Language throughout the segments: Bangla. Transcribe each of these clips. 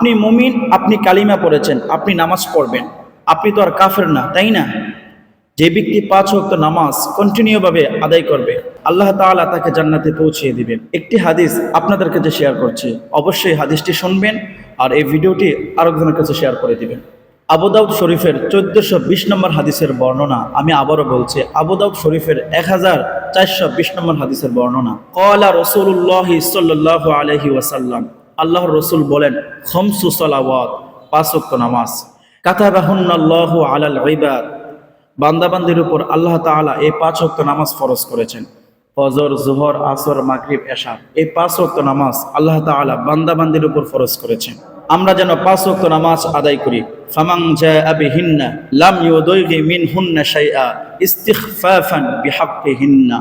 আপনি মুমিন, আপনি কালিমা পড়েছেন, আপনি নামাজ পড়বেন। আপনি তো আর কাফের না, তাই না? যে ব্যক্তি পাঁচ ওয়াক্ত নামাজ কন্টিনিউভাবে আদায় করবে, আল্লাহ তাআলা তাকে জান্নাতে পৌঁছিয়ে দিবেন। একটি হাদিস আপনাদের কাছে শেয়ার করছি। অবশ্যই হাদিসটি শুনবেন আর এই ভিডিওটি আরেকজনের কাছে শেয়ার করে দিবেন। আবুদাউদ শরীফের চোদ্দশো বিশ নম্বর হাদিসের বর্ণনা, আমি আবারও বলছি আবুদাউদ শরীফের এক হাজার চারশো বিশ নম্বর হাদিসের বর্ণনা। কলা রসুল্লাহ সাল্লাহ আলহি ওয়াসাল্লাম আল্লাহর রসুল বলেন, খমসু সালাওয়াত পাঁচক্য নামাজ। কাতাবাহুন্নাল্লাহু আলাল ইবাদ। বান্দাবান্দির উপর আল্লাহ তাআলা এই পাঁচ ওয়াক্ত নামাজ ফরজ করেছেন। ফজর, জোহর, আসর, মাগরিব এশা এই পাঁচ ওয়াক্ত নামাজ আল্লাহ তাআলা বান্দাবান্দির উপর ফরজ করেছেন। আমরা যেন পাঁচ ওয়াক্ত নামাজ আদায় করি। ফামাং জাআ বিহিন্না লাম ইউদাইগি মিনহুন্না শাইআ ইস্তিখফাফান বিহাক্কিহিন্না।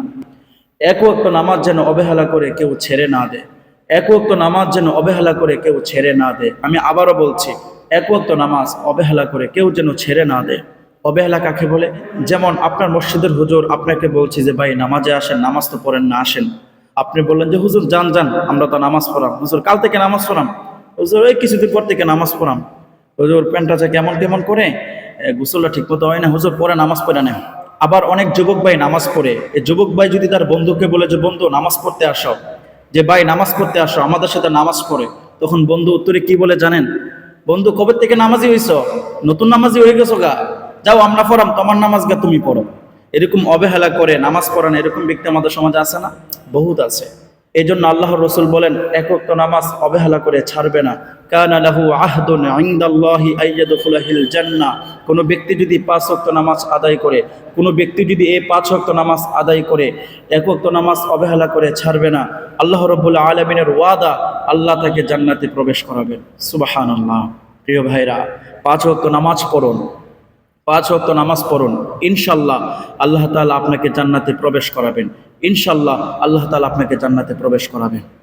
এক ওয়াক্ত নামাজ যেন অবহেলা করে কেউ ছেড়ে না দেয়। এক ওয়াক্ত নামাজ যেন অবহেলা করে কেউ ছেড়ে না দেয়। আমি আবারও বলছি, এক ওয়াক্ত নামাজ অবহেলা করে কেউ যেন ছেড়ে না দেয়। অবহেলা কাকে বলে? যেমন আপনার মসজিদের হুজুর, আপনাকে বলছি যে, ভাই, নামাজে আসেন, নামাজ তো পড়েন না, আসেন। আপনি বললেন যে, হুজুর, যান যান, আমরা তো নামাজ পড়াম। হুজুর, কাল থেকে নামাজ পড়াম। হুজুর ওই কিছুদিন পর থেকে নামাজ পড়াম। হুজুর, প্যান্টটা কেমন কেমন করে? গোসলটা ঠিক মতো হয় না, হুজুর, পরে নামাজ পড়ে নেন। আবার অনেক যুবক ভাই নামাজ পড়ে। এই যুবক ভাই যদি তার বন্ধুকে বলে যে, বন্ধু, নামাজ পড়তে আসো। যে ভাই, নামাজ পড়তে আসো, আমাদের সাথে নামাজ পড়ে। তখন বন্ধু উত্তরে কি বলে জানেন? বন্ধু, কবে থেকে নামাজি হইছ? নতুন নামাজি হয়ে গেছো গা। যাও, আমরা পড়াম, তোমার নামাজ গা, তুমি পড়ো। এরকম অবহেলা করে, নামাজ পড়ান এরকম ব্যক্তি আমাদের সমাজে আছে না? বহুত আছে। এই জন্য আল্লাহ রসুল বলেন একক নামাজ অবহেলা করে ছাড়বে না। কান আলাহু আহদুন ইনদাল্লাহি আইয়াদুখুলাহিল জান্নাহ। কোনো ব্যক্তি যদি পাঁচ ওয়াক্ত নামাজ আদায় করে, কোনো ব্যক্তি যদি এই পাঁচ ওয়াক্ত নামাজ আদায় করে, এক ওয়াক্ত নামাজ অবহেলা করে ছাড়বে না, আল্লাহ রব্বুল আলমিনের ওয়াদা, আল্লাহ তাকে জান্নাতে প্রবেশ করাবেন সুবাহানাল্লাহ। প্রিয় ভাইরা, পাঁচ ওয়াক্ত নামাজ পড়ুন। পাঁচ ওয়াক্ত নামাজ পড়ুন। ইনশাল্লাহ আল্লাহ তালা আপনাকে জান্নাতে প্রবেশ করাবেন। ইনশাল্লাহ আল্লাহ তালা আপনাকে জান্নাতে প্রবেশ করাবেন।